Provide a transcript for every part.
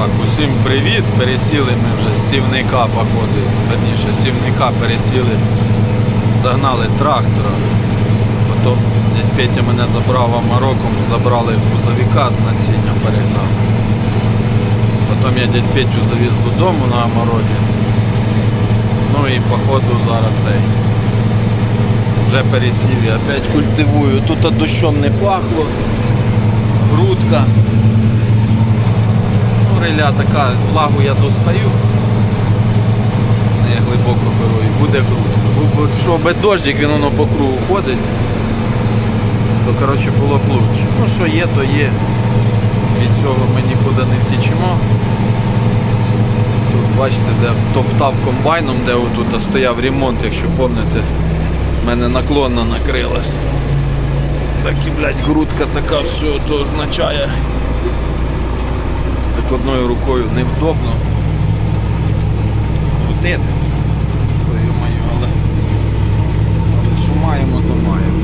Так, усім привіт. Пересіли ми вже з сівника, походу. Верніше, сівника пересіли. Загнали трактора. Потім дядь Петя мене забрав амароком, забрали кузовіка з насінням перегнав. Потім я дядь Петю завіз додому на амарокі. Ну і походу зараз цей. Вже пересів і опять культивую. Тут дощом не пахло. Грудка. Ну, така, влагу я достаю. Не глибоко беру і буде грудка. Бо- бо Що без дощик, він воно по кругу ходить. То коротше було б лучше. Ну що є, то є. Від цього ми нікуди не втічемо. Тут бачите, де втоптав комбайном, де отут стояв ремонт, якщо пам'ятаєте, в мене наклонно накрилась. Так і, блядь, грудка така, все, то означає. Одною рукою невдобно крутити. Але, але що маємо, то маємо.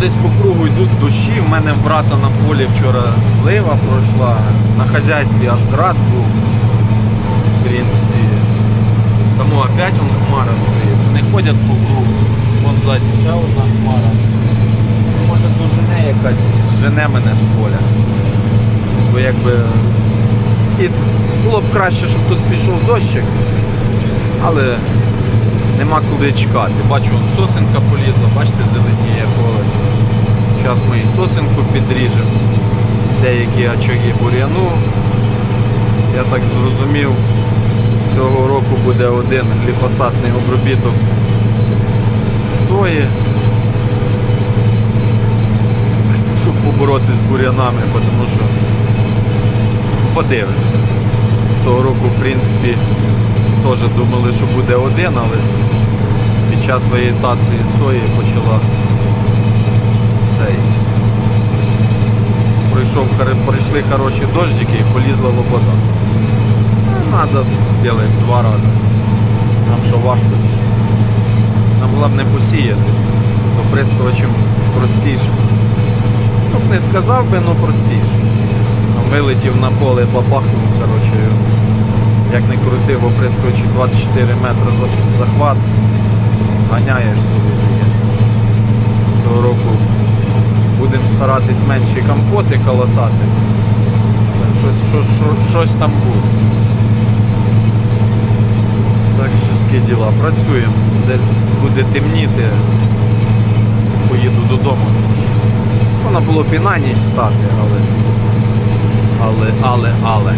Десь по кругу йдуть дощі. В мене брата на полі вчора злива пройшла. На хазяйстві аж град був. В принципі. Тому опять он хмара стоїть. Не ходять по кругу. Вон ззаді ще одна хмара. Може дожене якась, жене мене з поля. Бо якби. І було б краще, щоб тут пішов дощик, але нема куди чекати. Бачу, вон сосенка полізла, бачите, зеленіє поле. Зараз ми і сосенку підріжемо. Деякі очаги бур'яну. Я так зрозумів, цього року буде один гліфосатний обробіток сої, щоб побороти з бур'янами, тому що подивимося. Того року, в принципі, теж думали, що буде один, але під час вегетації сої почала цей. Пройшов, хоро- пройшли хороші дождики і полізла лобода. Треба зробити два рази. Нам що важко. Нам головне посіяти. Оприскувачем простіше. Ну, не сказав би, але простіше. Вилетів на поле, бабахнув, коротше. Як не крутив, оприскувачі 24 метри за- захват. Ганяєш собі. Цього року будемо старатись менші компоти колотати. Щось, що, що, щось там буде. Так що такі діла. Працюємо. Десь буде темніти. Поїду додому. Вона було б і на ніч стати, але. Але, але, але.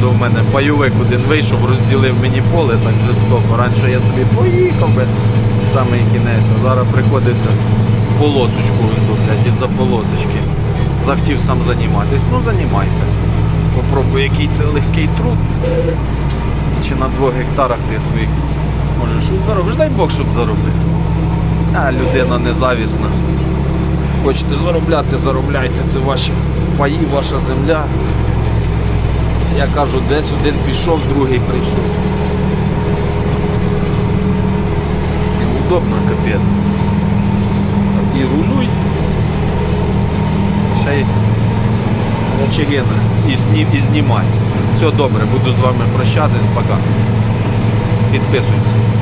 До мене пайовик один вийшов, розділив мені поле так жорстоко. Раніше я собі поїхав би в самий кінець, а зараз приходиться полосочку блядь, із-за полосочки. Захотів сам займатися. Ну займайся. Попробуй, який це легкий труд. Чи на двох гектарах ти своїх можеш заробиш. Дай Бог, щоб заробити. А людина незавісна. Хочете заробляти, заробляйте, це ваші паї, ваша земля. Я кажу, десь один пішов, другий прийшов. Удобно, капець. І рулюй. Ще й очевидно. І, сні, і знімай. Все добре, буду з вами прощатись, пока. Підписуйтесь.